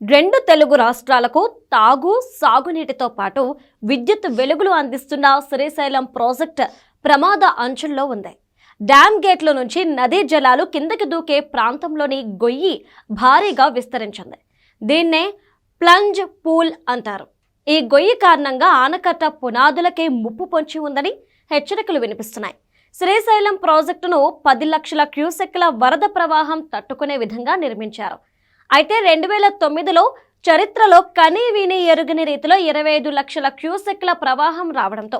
రెండు తెలుగు రాష్ట్రాలకు తాగు సాగునీటితో పాటు విద్యుత్ వెలుగులు అందిస్తున్న శ్రీశైలం ప్రాజెక్ట్ ప్రమాద అంచుల్లో ఉంది. డ్యామ్ గేట్ల నుంచి నదీ జలాలు కిందకి దూకే ప్రాంతంలోని గొయ్యి భారీగా విస్తరించింది. దీన్నే ప్లంజ్ పూల్ అంటారు. ఈ గొయ్యి కారణంగా ఆనకట్ట పునాదులకే ముప్పు పొంచి ఉందని హెచ్చరికలు వినిపిస్తున్నాయి. శ్రీశైలం ప్రాజెక్టును పది లక్షల క్యూసెక్ల వరద ప్రవాహం తట్టుకునే విధంగా నిర్మించారు. అయితే రెండు వేల తొమ్మిదిలో చరిత్రలో కనీ విని ఎరుగని రీతిలో ఇరవై ఐదు లక్షల క్యూసెక్ల ప్రవాహం రావడంతో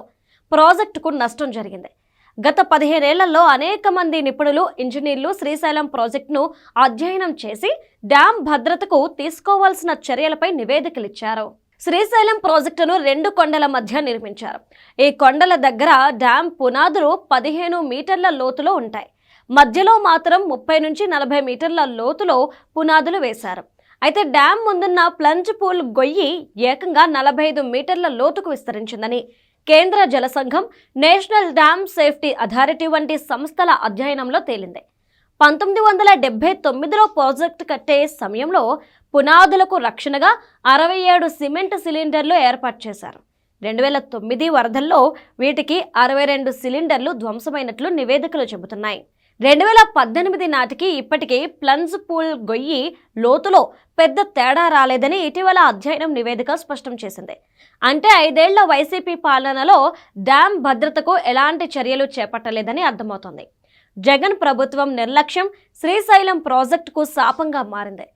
ప్రాజెక్టుకు నష్టం జరిగింది. గత పదిహేనేళ్ళలో అనేక మంది నిపుణులు ఇంజనీర్లు శ్రీశైలం ప్రాజెక్టును అధ్యయనం చేసి డ్యాం భద్రతకు తీసుకోవాల్సిన చర్యలపై నివేదికలిచ్చారు. శ్రీశైలం ప్రాజెక్టును రెండు కొండల మధ్య నిర్మించారు. ఈ కొండల దగ్గర డ్యాం పునాదులు పదిహేను మీటర్ల లోతులో ఉంటాయి. మధ్యలో మాత్రం ముప్పై నుంచి నలభై మీటర్ల లోతులో పునాదులు వేశారు. అయితే డ్యాం ముందున్న ప్లంజ్ పూల్ గొయ్యి ఏకంగా నలభై ఐదు మీటర్ల లోతుకు విస్తరించిందని కేంద్ర జల సంఘం నేషనల్ డ్యామ్ సేఫ్టీ అథారిటీ వంటి సంస్థల అధ్యయనంలో తేలింది. పంతొమ్మిది వందల డెబ్బై తొమ్మిదిలో ప్రాజెక్టు కట్టే సమయంలో పునాదులకు రక్షణగా అరవై ఏడు సిమెంట్ సిలిండర్లు ఏర్పాటు చేశారు. రెండు వేల తొమ్మిది వరదల్లో వీటికి అరవై రెండు సిలిండర్లు ధ్వంసమైనట్లు నివేదికలు చెబుతున్నాయి. రెండు వేల పద్దెనిమిది నాటికి ఇప్పటికీ ప్లంజ్ పూల్ గొయ్యి లోతులో పెద్ద తేడా రాలేదని ఇటీవల అధ్యయనం నివేదిక స్పష్టం చేసింది. అంటే ఐదేళ్ళ వైసీపీ పాలనలో డ్యాం భద్రతకు ఎలాంటి చర్యలు చేపట్టలేదని అర్థమవుతోంది. జగన్ ప్రభుత్వం నిర్లక్ష్యం శ్రీశైలం ప్రాజెక్టుకు శాపంగా మారింది.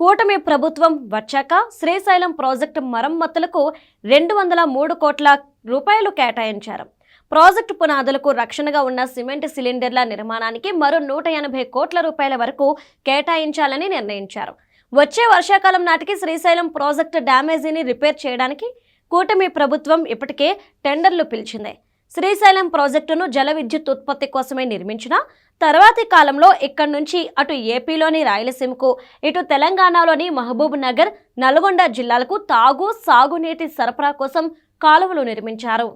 కూటమి ప్రభుత్వం వచ్చాక శ్రీశైలం ప్రాజెక్టు మరమ్మతులకు రెండు వందల మూడు కోట్ల రూపాయలు కేటాయించారు. ప్రాజెక్టు పునాదులకు రక్షణగా ఉన్న సిమెంట్ సిలిండర్ల నిర్మాణానికి మరో నూట ఎనభై కోట్ల రూపాయల వరకు కేటాయించాలని నిర్ణయించారు. వచ్చే వర్షాకాలం నాటికి శ్రీశైలం ప్రాజెక్టు డ్యామేజీని రిపేర్ చేయడానికి కూటమి ప్రభుత్వం ఇప్పటికే టెండర్లు పిలిచింది. శ్రీశైలం ప్రాజెక్టును జల విద్యుత్ ఉత్పత్తి కోసమే నిర్మించిన తర్వాతి కాలంలో ఇక్కడి నుంచి అటు ఏపీలోని రాయలసీమకు ఇటు తెలంగాణలోని మహబూబ్ నగర్ నల్గొండ జిల్లాలకు తాగు సాగునీటి సరఫరా కోసం కాలువలు నిర్మించారు.